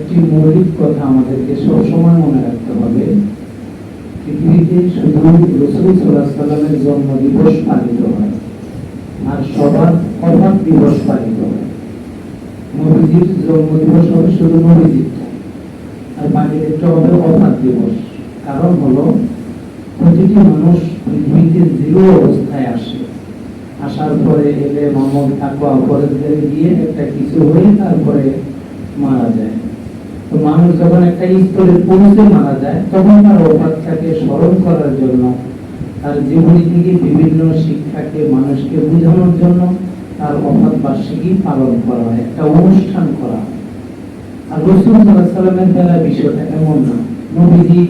একটি মৌলিক কথা আমাদেরকে সবসময় মনে রাখতে হবে। পৃথিবীতে শুধু রসুল সাল্লামের জন্ম দিবস পালিত হয়, আর সবার অভাব দিবস পালিত হয়। নবীজির জন্ম দিবস হবে শুধু নবীজিরটা আর বাকিদেরটা হবে অভাব দিবস। কারণ হলো, প্রতিটি মানুষ পৃথিবীতে জিরো অবস্থায় আসে। আসার পরে এলে মামল থাকোয়া পরে গিয়ে একটা কিছু হয়ে তারপরে মারা যায়। মানুষ যখন একটা মারা যায়, তখন তার স্মরণ করার জন্য, তার জীবনী থেকে বিভিন্ন শিক্ষাকে মানুষকে জন্য তার অবাধ বার্ষিকী পালন করা হয়, একটা অনুষ্ঠান করা আর রসুল বিষয়টা এমন না। নবীজি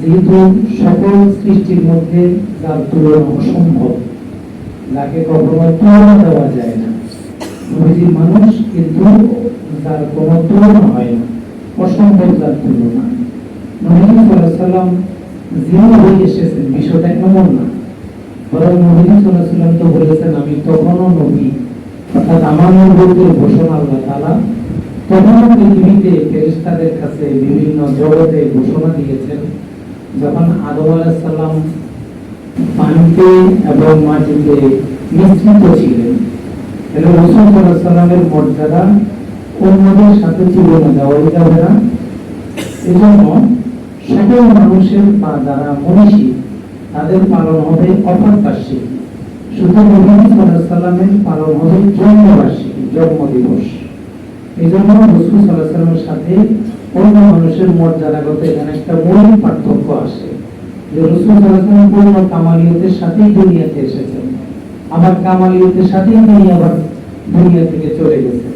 যেহেতু সকল সৃষ্টির মধ্যে যার তুলনা অসম্ভব, যাকে কখনো তুলনা দেওয়া যায় না। নবীজি মানুষ, কিন্তু যার কোনো তুলনা হয় না। বিষয়টা এমন না বরং সাল্লাম তো বলেছেন আমি নবী অর্থাৎ ঘোষণা আল্লাহ পৃথিবীতে কাছে বিভিন্ন জগতে ঘোষণা দিয়েছেন যখন আদম আলাইহিস সালাম পানিতে এবং মাটিতে মিশ্রিত ছিলেন তাহলে রসুল সাল্লামের মর্যাদা অন্যদের সাথে তুলনা দেওয়া যাবে না। এজন্য সকল মানুষের বা যারা মনীষী, তাদের পালন হবে অপাতবার্ষিক শুধু পালন হবে জন্মবার্ষিকী জন্ম দিবস এই জন্য রসুল সাল্লাহ সাল্লামের সাথে অন্য মানুষের মর্যাদাগত এখানে একটা মৌলিক পার্থক্য আসে যে রসুল সাল্লাহ পূর্ণ কামালিয়তের সাথেই দুনিয়াতে এসেছেন। আবার কামালিয়তের সাথেই তিনি আবার দুনিয়া থেকে চলে গেছেন।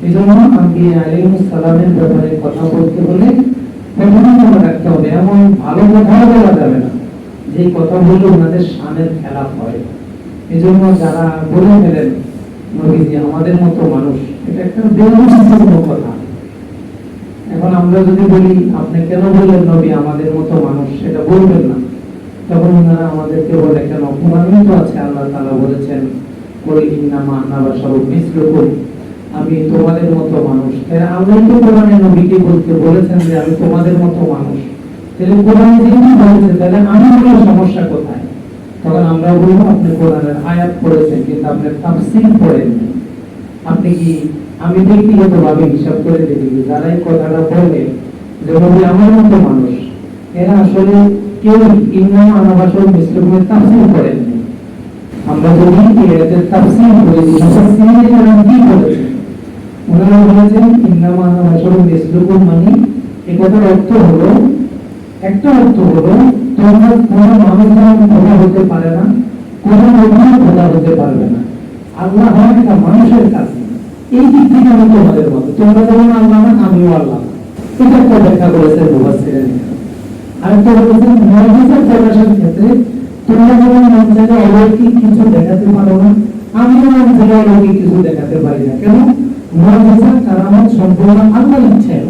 আমি আলিম সালামের ব্যাপারে কথা বলতে হলে রাখতে হবে, এমন ভালো কথা বলা যাবে না। যে কথা বললে ওনাদের খেলা হয়। যারা বলে ফেলেন, নবীজি আমাদের মতো মানুষ, এটা একটা কথা। এখন আমরা যদি বলি, আপনি কেন বললেন নবী আমাদের মতো মানুষ? সেটা বলবেন না। তখন ওনারা আমাদেরকে বলে, কেন? কোরআনই তো আছে, আল্লাহ তাআলা বলেছেন কই ইন্নামা আনা বাশারুম মিসলুকুম। আমি তোমাদের মতো মানুষ। আল্লাহ তো কোরআনে নবীকে বলতে বলেছেন যে আমি তোমাদের মতো মানুষ। তাহলে কোরআনে যেহেতু বলেছে, তাহলে আমি বলে সমস্যা কোথায়? তখন আমরা বলব, আপনি কোরআনের আয়াত পড়েছেন, কিন্তু আপনি তাফসীর পড়েননি। আপনি কি, আমি ব্যক্তিগত ভাবে হিসাব করে দেখি যারা এই কথাটা বলে যে নবী আমার মতো মানুষ, এরা আসলে কেউ ইন্নামা আনা বাশারুম মিসলুকুমের তাফসীর করেননি আমরা যদি এদের তাফসীর করি মুফাসসিরিন এরা কি বলেছেন ওনারা বলেছেন ইন্নামা এই কথার অর্থ হলো, একটা অর্থ হলো, তোমরা কোনো মানুষ খোদা হতে পারে না, কোনো নবীও খোদা হতে পারবে না। আল্লাহ হয় একটা মানুষের কাছে। এই দিক থেকে আমি তোমাদের মতো। তোমরা যেমন আল্লাহ না, আমিও আল্লাহ এটা একটা ব্যাখ্যা করেছে মুফাসসিরিন। আরেকটা বলেছেন মুআজিজা প্রকাশের ক্ষেত্রে তোমরা যেমন মন চাইলে অলৌকিক কিছু দেখাতে পারো না, আমিও মন চাইলে অলৌকিক কিছু দেখাতে পারি না। কেন? মুআজিজা কারামত সম্পূর্ণ আল্লাহর ইচ্ছায়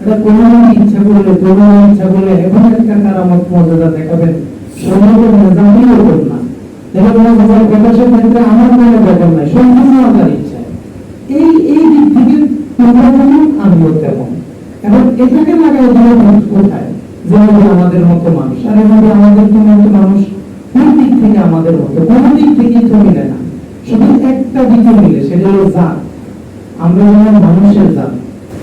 এটা কোনো ইচ্ছা করলে কোনো ইচ্ছা করলে এমন একটা কারামত মর্যাদা দেখাবেন। সম্ভব মেজামিও করুন না। এবং মুআজিজা প্রকাশের ক্ষেত্রে আমার কোনো ব্যাপার নাই, সম্পূর্ণ আল্লাহর ইচ্ছায় এই এই দিক থেকে তোমরা কোথায়? যে আমাদের মতো মানুষ। আর এই নবী আমাদের মতো মানুষ কোন দিক থেকে আমাদের মতো? কোন দিক থেকেই তো না। শুধু একটা দিকে মিলে, সেটা হলো আমরা যেমন মানুষের জাত,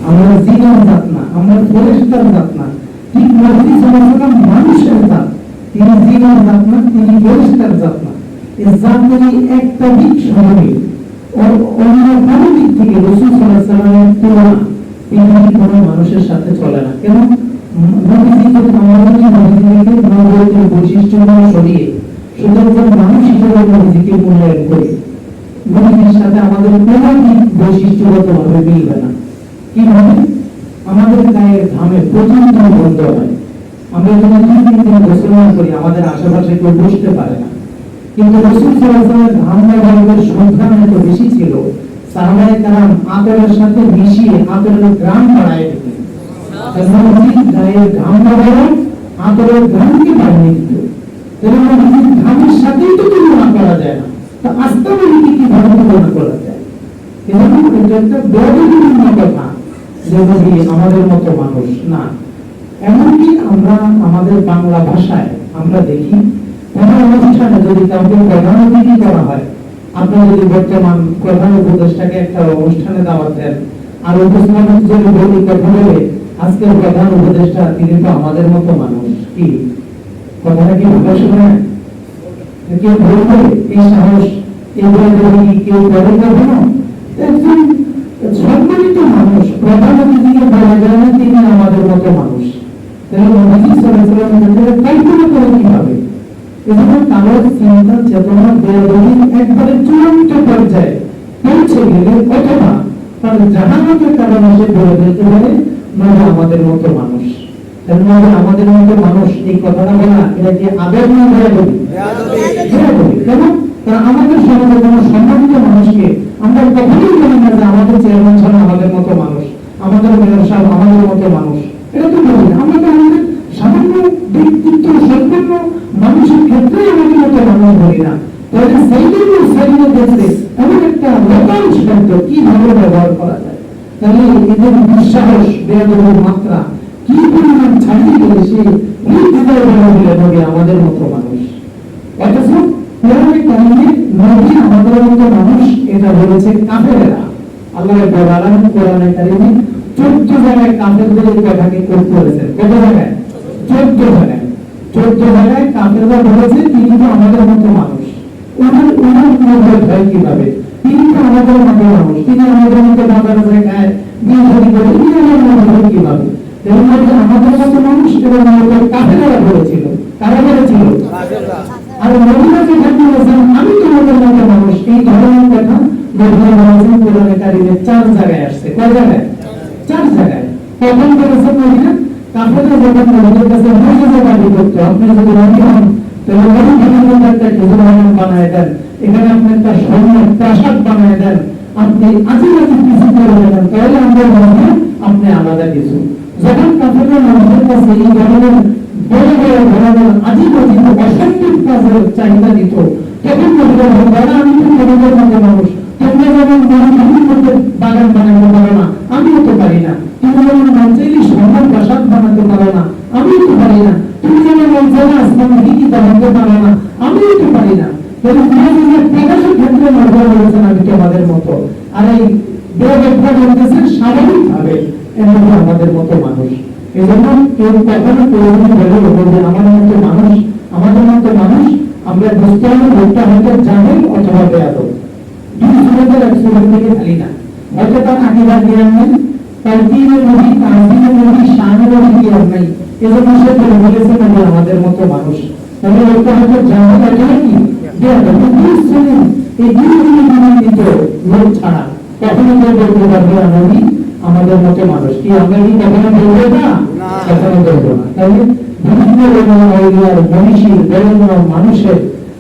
আমরা জিনের জাত না, আমরা ফেরেশতার জাত না, ঠিক নবী সাল্লাল্লাহু মানুষের জাত, তিনি জিনের জাত না, তিনি ফেরেশতার জাত না। এই জাতেরই একটা দিক সমানে অন্য কোনো দিক থেকে রসুল সাল্লামের তুলনা, পৃথিবীর কোনো মানুষের সাথে চলে না। কেন? বৈশিষ্ট্যগুলো সরিয়ে শুধু মানুষ হিসেবে নবীজিকে মূল্যায়ন করি। নবীজির সাথে আমাদের কোনো বৈশিষ্ট্যগত ভাবে মিলবে না। কীভাবে আমাদের গায়ের ঘামে প্রচণ্ড বন্ধ হয়। আমরা যদি তিন দিন গোসল করি আমাদের আশেপাশে কেউ বসতে পারে না। কিন্তু রসুল সাল্লাল্লাহু ঘাম ব্যবহারের সংখ্যা এত বেশি ছিল। সাহাবায়ে কারাম আতরের সাথে মিশিয়ে আতরের গ্রাম বাড়ায় দিতেন। গায়ের ঘাম ব্যবহার আতরের গ্রামকে বাড়িয়ে দিত। এবং নবীর ঘামের সাথেই তো তুলনা করা যায় না। করা একটা আমাদের মতো মানুষ অনুষ্ঠানে হয় যদি বর্তমান প্রধান উপদেষ্টাকে একটা অনুষ্ঠানে দাওয়াত দেন, আর উপস্থাপক যদি আজকের প্রধান উপদেষ্টা, তিনি তো আমাদের মতো মানুষ, কি? কথাটা কি ভালো শোনা কেউ বলবে এই সাহস এগুলো যদি কেউ করে কখনো একজন সম্মানিত মানুষ প্রধান অতিথিকে বলা যায় না তিনি আমাদের মতো মানুষ। তাহলে নবীজি সাল্লাল্লাহু আলাইহি কল্পনা করে কীভাবে? এজন্য কারোর চিন্তা, চেতনা বেরোধী একবারে চূড়ান্ত পর্যায়ে পৌঁছে গেলে অথবা তার জাহানতের কারণে সে বলে দিতে পারে নবী আমাদের মতো মানুষ। আমাদের মতো মানুষ এই কথাটা বলা এটা কি আবেগ না বেরোধী বেরোধী কেন? কারণ আমাদের সমাজে কোনো সম্মানিত মানুষকে আমরা কখনোই বলি না যে আমাদের চেয়ারম্যান ছাড়া আমাদের মতো মানুষ আমাদের মেয়র সাহেব আমাদের মতো মানুষ। এটা তো বলি আমরা তো আমাদের সামান্য ব্যক্তিত্ব সম্পন্ন মানুষের ক্ষেত্রে আমাদের মতো মানুষ বলি না। তাহলে সেই জন্য সেগুলো দেখতে এমন একটা লতাংশ শব্দ কীভাবে ব্যবহার করা যায়? তাহলে এদের বেয়াদবের মাত্রা কি পরিমাণ ছাড়িয়ে নির্দ্বিধায় বলে আমাদের মতো মানুষ? বলেছে কাফেরেরা। আল্লাহ রাব্বুল কোরআনে কারিমে 14 জায়গায় কাফেরদের কথাকে কোট করেছেন। কত জায়গায়? 14 জায়গায়। 14 জায়গায় কাফেররা বলেছে, তিনি আমাদের মতো মানুষ। ওনার ওনার ভয় কীভাবে? তিনি আমাদের মতো মানুষ। তিনি আমাদের মতো কীভাবে? এর মধ্যে আমাদের মতো মানুষ এবং আমাদের বলেছিল আর যেখানে বলেছেন আমি তোমাদের মতো মানুষ, এই ধরনের কথা আপনি যদি কিছু করে দেন, তাহলে আমরা মনে আপনি আলাদা কিছু। যখন কাফেররা নবীদের কাছে এই ধরনের বড় বড় ধরনের আজিব আজিব অসম্ভব কাজের চাহিদা দিত। তখন নবীরা বলতেন আমি তো তোমাদের মতো মানুষ। তোমরা যেমন মরুভূমির মধ্যে বাগান বানাতে পারো না, আমিও তো পারি না। তুমি যেমন মন চাইলে স্বর্ণের প্রাসাদ বানাতে পারো না, আমিও তো পারি না। তুমি যেমন মন চাইলে আসমান ঠিকই বানাতে পারো না, আমিও তো পারি না। ক্ষেত্রে নজর বলেছেন আমি তোমাদের মতো। আর এই বেব্যক্ত বলতেছেন স্বাভাবিকভাবে এমন আমাদের মতো মানুষ। এই জন্য কেউ কখনো প্রয়োজন বলে যে, আমার মতো মানুষ, আমাদের মতো মানুষ, আমরা বুঝতে হবে লোকটা হয়তো জানেন অথবা বেয়াদ দুই সুরতের এক সুরত থেকে খালি না। হয়তো তার আকিদার জ্ঞান নেই, তার দিনের নবী তাজিমের শানের নবী জ্ঞান এজন্য সে বলে বলেছে নবী আমাদের মতো মানুষ। তাহলে লোকটা হয়তো জানে অথবা কি? বেয়াদ দুই শ্রেণির, এই দিনের নিবন্ধিত লোক ছাড়া। কখনো কেউ বলতে পারবে না নবী আমাদের মতো মানুষ। কি আমরা কি কখনো বলব না? কখনো বলব না। তাহলে বিভিন্ন রকমের মনীষীর বিভিন্ন মানুষের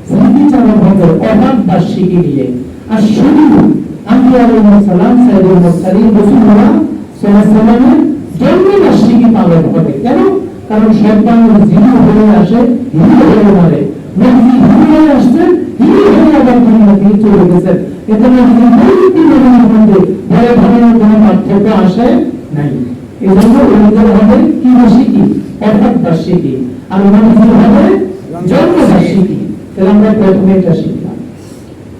স্মৃতিচারণ হতে অভাব বার্ষিকী নিয়ে আর শুধু আমি সালাম সাইদুল মুরসালিন রসুল্লাহ সাল্লামের জন্ম বার্ষিকী পালন হবে কেন? কারণ সব মানুষ জিরো হয়ে আসে হিরো হয়ে মরে। নবী হিরো হয়ে আসছেন হিরো হয়ে আবার দুনিয়াতে চলে গেছেন। মধ্যে বড় ধরনের কোনো পার্থক্য আসে নাই। এই জন্য ওনাদের হবে কি বার্ষিকী? অর্থাৎ বার্ষিকী। আর ওনাদের হবে জন্ম বার্ষিকী। তাহলে আমরা প্রথমে এটা শিখলাম।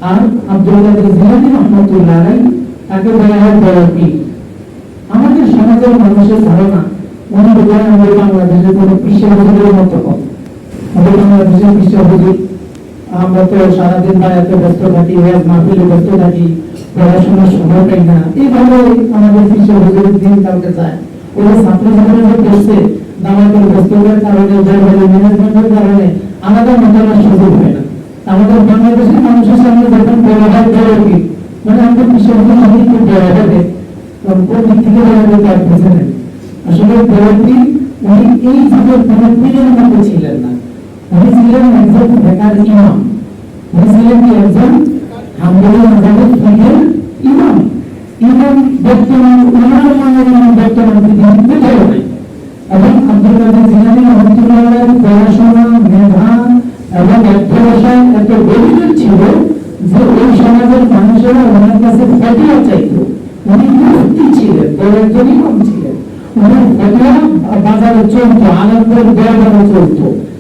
আর আব্দুল্লাহ জিলানি রহমতুল্লাহ তাকে বলা হয় বড় আমাদের সমাজের মানুষের ধারণা উনি বাংলাদেশের কোনো পিসের হুজুরের মতো বাংলাদেশের পিসের হুজুর আমরা তো সারাদিন বাড়িতে ব্যস্ত থাকি মাহফিলে ব্যস্ত থাকি পড়াশোনার সময় পাই না এইভাবে আমাদের পিসের হুজুরের দিন কালকে যায় ওরা ছাত্র ছাত্রীদের করছে নামাজের ব্যস্ততার কারণে ম্যানেজমেন্টের কারণে আলাদা মতামত সুযোগ হয় না আমাদের বাংলাদেশের মানুষের সামনে যখন হয় বড় কি মানে আমাদের পিসের হুজুর বড় হবে কোন দিক থেকে হবে তার বুঝে নেই আসলে বড়টি উনি এই যুগের ছিলেন না উনি ছিলেন একজন বেকার ইমাম উনি ছিলেন কি একজন হাম্বলি মাজারের পীরের ইমাম ইমাম বর্তমান উনার মানের ইমাম বর্তমান পৃথিবীতে কোথাও নেই এবং আব্দুল কাদের জিলানী রহমতুল্লাহের পড়াশোনা মেধা এবং অধ্যবসায় এত গভীর ছিল যে ওই সমাজের মানুষেরা ওনার কাছে ফটোয়া চাইত। উনি মুক্তি ছিলেন বড় একজন ইমাম ছিলেন। ওনার ফটোয়া বাজারে চলতো, আনন্দের দরবারে চলতো।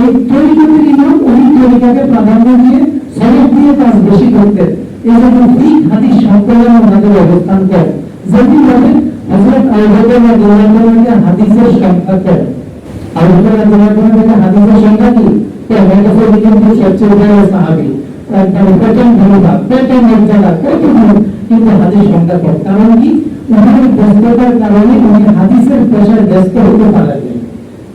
এই তরিকতের ইমাম উনি তরিকাকে প্রাধান্য দিয়ে সনদ দিয়ে কাজ বেশি করতেন। এই জন্য ঠিক হাদিস সম্প্রদায় ওনাদের অবস্থান করেন। যেমনি ভাবে হজরত হাদিসের সংখ্যা আমাদের কিন্তু কিন্তু কারণ কি? হাদিসের পেশায় ব্যস্ত হতে পারেননি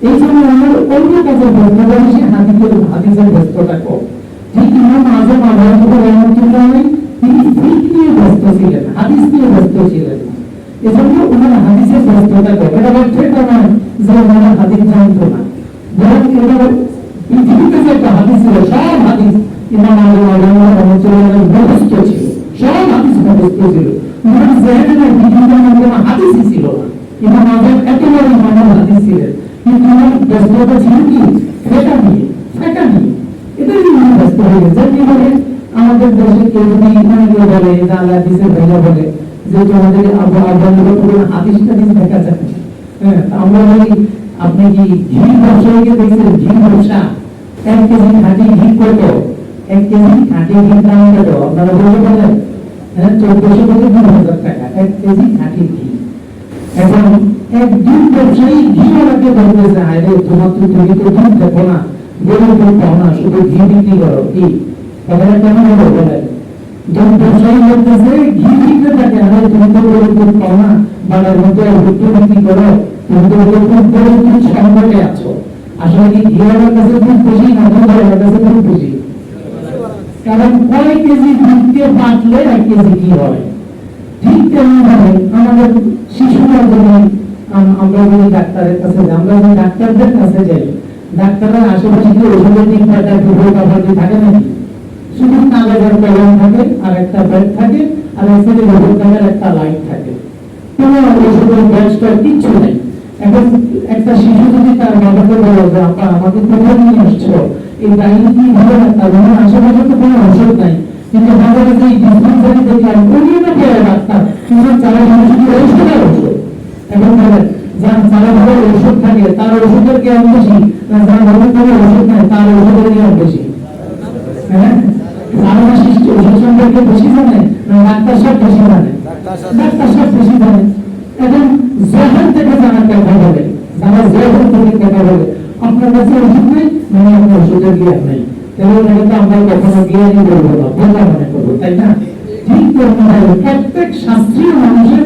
এই জন্য আমার অন্য কাজে ব্যস্ততা বেশি হাদিসের হাদিসের ব্যস্ত থাকো ঠিক ইমাম আজম আবহাওয়া রহমতুল্লাহ তিনি ফিক নিয়ে ব্যস্ত ছিলেন, হাদিস নিয়ে ব্যস্ত ছিলেন। এজন্য ওনার হাদিসের ব্যস্ততা এটা এটা নয় যে ওনারা হাদিস জানতো না। বরং এটা ব্যস্ততা ছিল কি? ফেটা নিয়ে ফেটা নিয়ে। এটাই উনি ব্যস্ত হয়ে গেছে। বলে আমাদের দেশে কেউ যদি অনেকে বলে যে আল্লাহ হাদিসের ভাইয়া বলে যে তোমাদের আবু আবহাওয়া পুরো হাদিস টাদিস দেখা যায় হ্যাঁ আমরা বলি, আপনি কি ঘি ব্যবসায়ীকে দেখছেন? ঘি ব্যবসা। এক কেজি খাঁটি ঘি কত? এক কেজি খাঁটি ঘি দাম কত? আপনারা বলতে পারেন। হ্যাঁ চোদ্দশো থেকে দুই হাজার টাকা। এক কেজি খাঁটি ঘি এখন এক দুধ ব্যবসায়ী ঘিওয়ালাকে বলতেছে আরে তোমার তো তুমি তো দুধ দেখো না। গরুর দুধ পাও না, শুধু ঘি বিক্রি করো, কি? কথাটা কেমন হলো বলেন ঘি হয়? আমাদের শিশুরা আমরা যদি ডাক্তারের কাছে যাই, আমরা যদি ডাক্তারদের কাছে যাই। ডাক্তারের আশেপাশে কি ওষুধের দিক একটা দুপুর কাপড় থাকে নাকি? শুধু কাগজের কলম থাকে? আর একটা ব্যাগ থাকে, আর এখানে ওষুধ থাকার একটা লাইট থাকে। কোনো ওষুধের ব্যাগটা কিচ্ছু নেই। এখন একটা শিশু যদি তার বাবাকে বলো যে, আপা, আমাকে কোথায় নিয়ে আসছো? এই ডাইনি কি ভালো ডাক্তার আমার আশেপাশে তো কোনো ওষুধ নাই। কিন্তু বাজারে যে ডিসপেন্সারি দেখলাম উনি না পেয়ে ডাক্তার কিন্তু তারা শুধু ঔষধের ওষুধ এখন বলেন যার যারা ভালো ওষুধ থাকে তার ওষুধের জ্ঞান বেশি যার ভালো কোনো ওষুধ নাই তার ওষুধের জ্ঞান বেশি। হ্যাঁ? যারা সৃষ্টি, ওষুধ সম্পর্কে বেশি জানে ডাক্তার সব বেশি জানে? ডাক্তার সব বেশি জানে। এখন জহর থেকে জানার কথা বলে যারা জহর থেকে কথা বলে আপনার কাছে ওষুধ নেই মানে আপনার ওষুধের জ্ঞান নেই। তাহলে এটা আমরা কখনো জ্ঞানই বলব না বোঝা মনে করব, তাই না? ঠিক ভাবে প্রত্যেক শাস্ত্রীয় মানুষের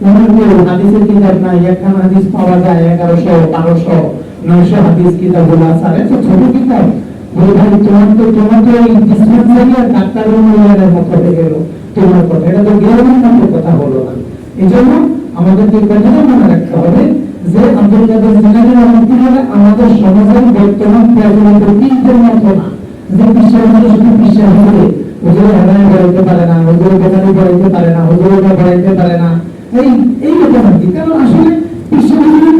হাদিসের কিতাব নাই একখান হাদিস পাওয়া যায় এগারোশো বারোশো নয়শো হাদিস কিতাবগুলো আছে আর ছোট কিতাব বলে ভাই তোমার তো তোমার তো এই ডিসপেন্সারি আর ডাক্তার মূল্যায়নের মতো হয়ে গেল তোমার কথা এটা তো জ্ঞানের মতো কথা হলো না এই জন্য আমাদেরকে কথাটা মনে রাখতে হবে যে আব্দুল কাদের জিলানী রহমতুল্লাহ আমাদের সমাজের বর্তমান প্রচলিত পীরদের মতো না যে বিশ্বের মধ্যে শুধু বিশ্বের হবে হুজুরে হেদায় বেড়াইতে পারে না হুজুরে বেদানি বেড়াইতে পারে না হুজুরে বেড়াইতে পারে না এই এই ব্যাপার কারণ আসলে বিশ্ববিদ্যালয়ের